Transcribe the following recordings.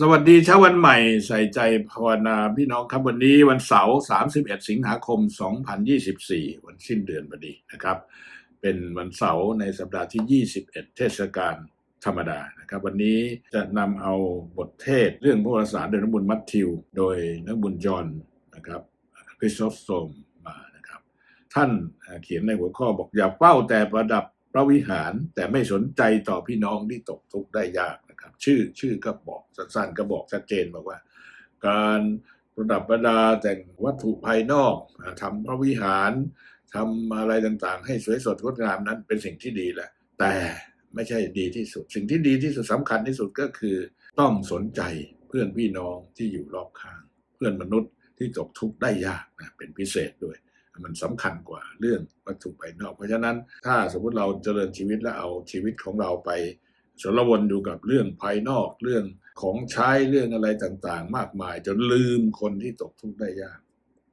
สวัสดีเช้าวันใหม่ใส่ใจภาวนาพี่น้องครับวันนี้วันเสาร์31 สิงหาคม 2024 วันสิ้นเดือนพอดีนะครับ เป็นวันเสาร์ในสัปดาห์ที่ 21 เทศกาลธรรมดานะครับ วันนี้จะนำเอาบทเทศเรื่องพระวสารโดยนักบุญมัทธิว โดยนักบุญจอห์นนะครับคริสโตฟโซมมานะครับ ท่านเขียนในหัวข้อบอกอย่าเฝ้าแต่ประดับพระวิหารแต่ไม่สนใจต่อพี่น้องที่ตกทุกข์ได้ยาก นะครับชื่อชื่อก็บอกสั้นๆ ก็บอกชัดเจนบอกว่า การประดับประดาแต่งวัตถุภายนอกทำพระวิหารทำอะไรต่างๆ ให้สวยสดงดงามนั้นเป็นสิ่งที่ดีแหละ แต่ไม่ใช่ดีที่สุด สิ่งที่ดีที่สุดสำคัญที่สุดก็คือต้องสนใจเพื่อนพี่น้องที่อยู่รอบข้าง เพื่อนมนุษย์ที่ตกทุกข์ได้ยากนะเป็นพิเศษด้วย มันสำคัญกว่าเรื่องวัตถุภายนอก เพราะฉะนั้นถ้าสมมติเราเจริญชีวิตแล้วเอาชีวิตของเราไป สารวนอยู่กับเรื่องภายนอกเรื่องของใช้เรื่องอะไรต่างๆ มากมาย จนลืมคนที่ตกทุกข์ได้ยาก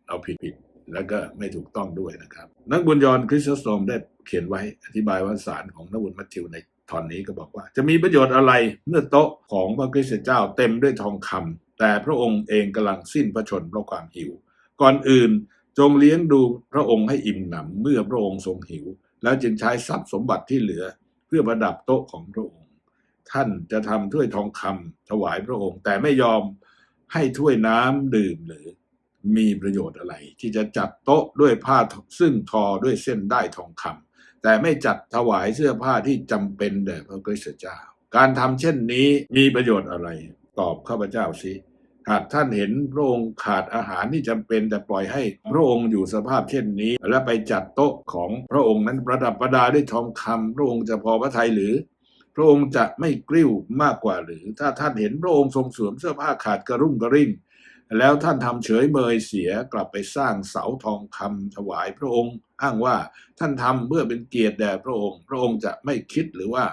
เอาผิดผิดแล้วก็ไม่ถูกต้องด้วยนะครับ นักบุญยอนคริสตสโตมได้เขียนไว้อธิบายว่าสารของนักบุญมัทธิวในตอนนี้ก็บอกว่า จะมีประโยชน์อะไรเมื่อโต๊ะของพระคริสตเจ้าเต็มด้วยทองคำแต่พระองค์เองกำลังสิ้นพระชนเพราะความหิว ก่อนอื่นจงเลี้ยงดูพระองค์ให้อิ่มหนำเมื่อพระองค์ทรงหิว แล้วจึงใช้ทรัพย์สมบัติที่เหลือ เพื่อประดับโต๊ะของพระองค์ ท่านจะทำถ้วยทองคำถวายพระองค์ แต่ไม่ยอมให้ถ้วยน้ำดื่มหรือมีประโยชน์อะไร ที่จะจัดโต๊ะด้วยผ้าซึ่งทอด้วยเส้นได้ทองคำแต่ไม่จัดถวายเสื้อผ้าที่จำเป็นแด่พระคริสตเจ้า การทำเช่นนี้มีประโยชน์อะไร ตอบข้าพเจ้าสิหากท่านเห็นพระองค์ขาดอาหารที่จำเป็นแต่ปล่อยให้พระองค์อยู่สภาพเช่นนี้ และไปจัดโต๊ะของพระองค์นั้นประดับประดาด้วยทองคำพระองค์จะพอพระทัยหรือ พระองค์จะไม่กริ้วมากกว่าหรือ ถ้าท่านเห็นพระองค์ทรงสวมเสื้อผ้าขาดกระรุ่งกระริ่ง แล้วท่านทำเฉยเมยเสียกลับไปสร้างเสาทองคำถวายพระองค์ อ้างว่าท่านทำเพื่อเป็นเกียรติแด่พระองค์ พระองค์จะไม่คิดหรือว่า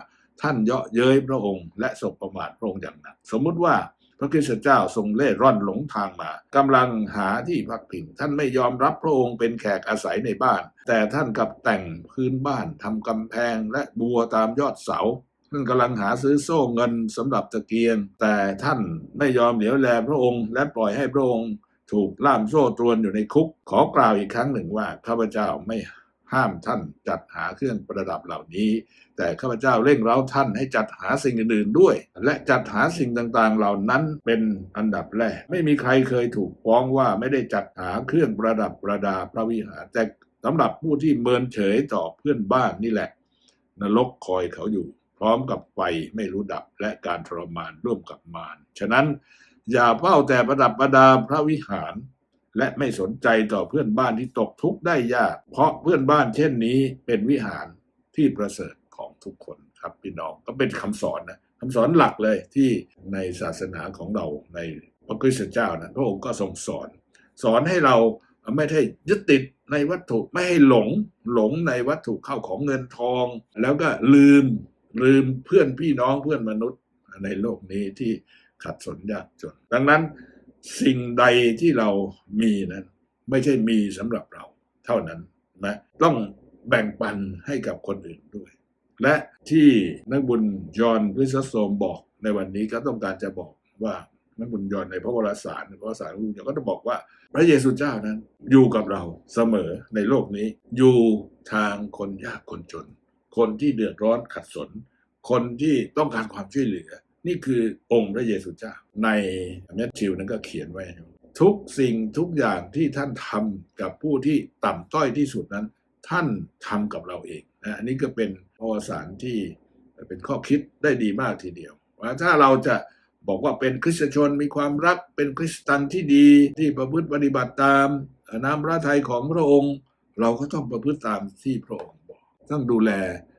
ท่านเยาะเย้ยพระองค์ และสบประมาทพระองค์อย่างหนักสมมุติว่าพระคริสตเจ้าทรงเล่ร่อนหลงทางมากำลังหาที่พักพิงท่านไม่ยอมรับพระองค์เป็นแขกอาศัยในบ้าน แต่ท่านกลับแต่งพื้นบ้านทำกำแพงและบัวตามยอดเสา ท่านกำลังหาซื้อโซ่เงินสำหรับตะเกียง แต่ท่านไม่ยอมเหลียวแลพระองค์ และปล่อยให้พระองค์ถูกล่ามโซ่ตรวนอยู่ในคุก ขอกล่าวอีกครั้งหนึ่งว่าข้าพเจ้าไม่ห้ามท่านจัดหาเครื่องประดับเหล่านี้ แต่ข้าพเจ้าเร่งเร้าท่านให้จัดหาสิ่งอื่นๆด้วย และจัดหาสิ่งต่างๆ เหล่านั้นเป็นอันดับแรก ไม่มีใครเคยถูกฟ้องว่าไม่ได้จัดหาเครื่องประดับประดาพระวิหาร แต่สำหรับผู้ที่เมินเฉยต่อเพื่อนบ้านนี่แหละ นรกคอยเขาอยู่ พร้อมกับไฟไม่รู้ดับและการทรมานร่วมกับมาร ฉะนั้นอย่าเฝ้าแต่ประดับประดาพระวิหาร และไม่สนใจต่อเพื่อนบ้านที่ตกทุกข์ได้ยาก เพราะเพื่อนบ้านเช่นนี้เป็นวิหารที่ประเสริฐของทุกคนครับพี่น้องก็เป็นคำสอนนะคำสอนหลักเลยที่ในศาสนาของเราในพระคริสตเจ้านะพระองค์ก็ทรงสอน สอนให้เราไม่ได้ยึดติดในวัตถุไม่ให้หลงหลงในวัตถุเข้าของเงินทอง แล้วก็ลืม ลืมเพื่อนพี่น้องเพื่อนมนุษย์ในโลกนี้ที่ขัดสนยากจน ดังนั้นสิ่งใดที่เรามีนั้น ไม่ใช่มีสำหรับเราเท่านั้นนะต้องแบ่งปันให้กับคนอื่นด้วย และที่นักบุญยอนวิสโสมบอกในวันนี้ก็ต้องการจะบอกว่านักบุญยอนในพระวรสารพระวรสารลูกก็ต้องบอกว่า พระเยซูเจ้านั้นอยู่กับเราเสมอในโลกนี้ อยู่ทางคนยากคนจน คนที่เดือดร้อนขัดสน คนที่ต้องการความช่วยเหลือ นี่คือองค์พระเยซูเจ้า ในแมทธิวนั้นก็เขียนไว้ ทุกสิ่งทุกอย่างที่ท่านทำกับผู้ที่ต่ำต้อยที่สุดนั้น ท่านทำกับเราเองนะอันนี้ก็เป็นพระวสารที่เป็นข้อคิดได้ดีมากทีเดียวว่าถ้าเราจะบอกว่าเป็นคริสตชนมีความรักเป็นคริสตันที่ดีที่ประพฤติปฏิบัติตามน้ำพระทัยของพระองค์ เราก็ต้องประพฤติตามที่พระองค์บอกต้องดูแล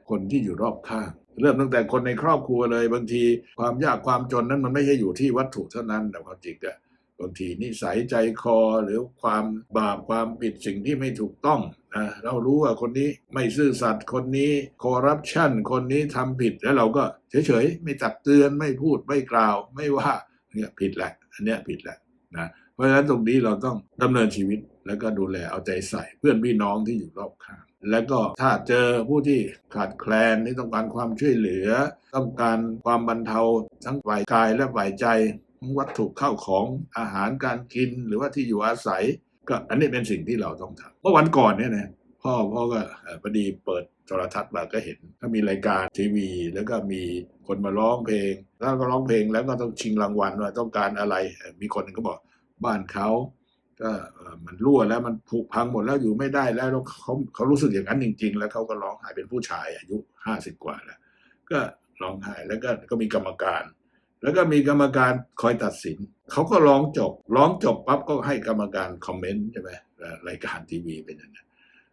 คนที่อยู่รอบข้าง เริ่มตั้งแต่คนในครอบครัวเลย บางทีความยากความจนนั้นมันไม่ใช่อยู่ที่วัตถุเท่านั้นแต่ความจริงอะบางทีนิสัยใจคอหรือความบาปความผิดสิ่งที่ไม่ถูกต้องนะเรารู้ว่าคนนี้ไม่ซื่อสัตย์คนนี้คอร์รัปชันคนนี้ทำผิดแล้วเราก็เฉยๆ ไม่ตักเตือนไม่พูดไม่กล่าว ไม่ว่าเนี่ยผิดแหละอันเนี้ยผิดแหละนะเพราะฉะนั้นตรงนี้เราต้องดำเนินชีวิตแล้วก็ดูแลเอาใจใส่เพื่อนพี่น้องที่อยู่รอบข้าง แล้วก็ถ้าเจอผู้ที่ขาดแคลนที่ต้องการความช่วยเหลือ ต้องการความบรรเทาทั้งฝ่ายกายและฝ่ายใจวัตถุเข้าของอาหารการกินหรือว่าที่อยู่อาศัย ก็อันนี้เป็นสิ่งที่เราต้องทำเมื่อวันก่อนเนี่ยนะพ่อพ่อก็พอดีเปิดโทรทัศน์มาก็เห็นก็มีรายการทีวี แล้วก็มีคนมาร้องเพลง แล้วก็ร้องเพลงแล้วก็ต้องชิงรางวัลว่าต้องการอะไร มีคนหนึงก็บอกบ้านเขา ก็มันรั่วแล้วมันผุพังหมดแล้วอยู่ไม่ได้แล้วเขาเขารู้สึกอย่างนั้นจริง ๆ แล้วเขาก็ร้องไห้เป็นผู้ชายอายุห้าสิบกว่าแล้ว ก็ร้องไห้แล้วก็ก็มีกรรมการ แล้วก็มีกรรมการคอยตัดสินเขาก็ร้องจบ ร้องจบปั๊บก็ให้กรรมการคอมเมนต์ใช่ไหมรายการทีวีเป็นอย่างนั้น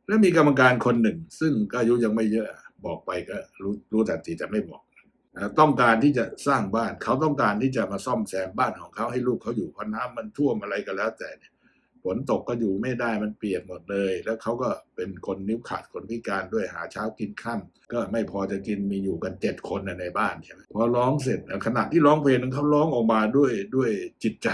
แล้วมีกรรมการคนหนึ่ง ซึ่งก็อายุยังไม่เยอะบอกไปก็รู้รู้ทันทีแต่ไม่บอกต้องการที่จะสร้างบ้าน เขาต้องการที่จะมาซ่อมแซมบ้านของเขาให้ลูกเขาอยู่เพราะน้ำมันท่วมอะไรก็แล้วแต่เนี่ย ฝนตกก็อยู่ไม่ได้มันเปียกหมดเลย แล้วเขาก็เป็นคนนิ้วขาดคนพิการด้วยหาเช้ากินข้ามก็ไม่พอจะกินมีอยู่กันเจ็ดคนในบ้านใช่ไหมพอร้องเสร็จขณะที่ร้องเพลงนั้นเขาร้องออกมาด้วยด้วยจิตใจ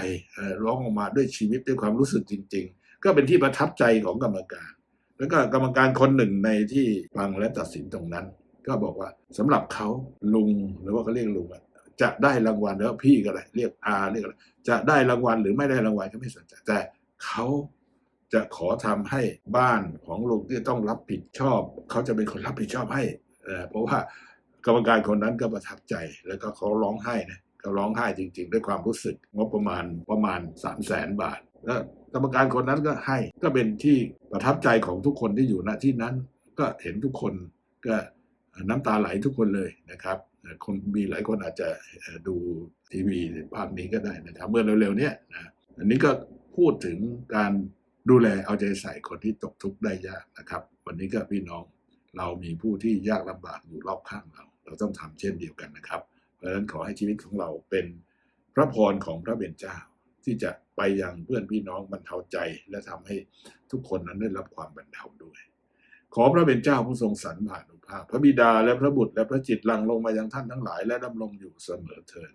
ร้องออกมาด้วยชีวิตด้วยความรู้สึกจริง ๆ ก็เป็นที่ประทับใจของกรรมการ แล้วก็กรรมการคนหนึ่งในที่ฟังและตัดสินตรงนั้น ก็บอกว่าสำหรับเขาลุงหรือว่าเขาเรียกลุงอะจะได้รางวัลแล้วพี่ก็ได้เรียกอาเรียกอะไรจะได้รางวัลหรือไม่ได้รางวัลก็ไม่สนใจแต่ เขาจะขอทำให้บ้านของลุงที่ต้องรับผิดชอบ เขาจะเป็นคนรับผิดชอบให้เพราะว่ากรรมการคนนั้นก็ประทับใจแล้วก็เขาร้องไห้นะเขาร้องไห้จริง ๆ ด้วยความรู้สึกงบประมาณประมาณสามแสนบาทแล้วกรรมการคนนั้นก็ให้ก็เป็นที่ประทับใจของทุกคนที่อยู่ณที่นั้นก็เห็นทุกคนก็น้ำตาไหลทุกคนเลยนะครับ คนมีหลายคนอาจจะดูทีวีภาพนี้ก็ได้นะครับ เมื่อเร็วๆเนี้ยนะอันนี้ก็ พูดถึงการดูแลเอาใจใส่คนที่ตกทุกข์ได้ยากนะครับ วันนี้ก็พี่น้องเรามีผู้ที่ยากลำบากอยู่รอบข้างเรา เราต้องทำเช่นเดียวกันนะครับ เพราะฉะนั้นขอให้ชีวิตของเราเป็นพระพรของพระเบญเจ้า ที่จะไปยังเพื่อนพี่น้องบรรเทาใจ และทำให้ทุกคนนั้นได้รับความบรรเทาด้วย ขอพระเป็นเจ้าผู้ทรงสรรผ่านุภาพ พระบิดาและพระบุตรและพระจิตรหลังลงมายังท่านทั้งหลาย และดำรงอยู่เสมอเทิน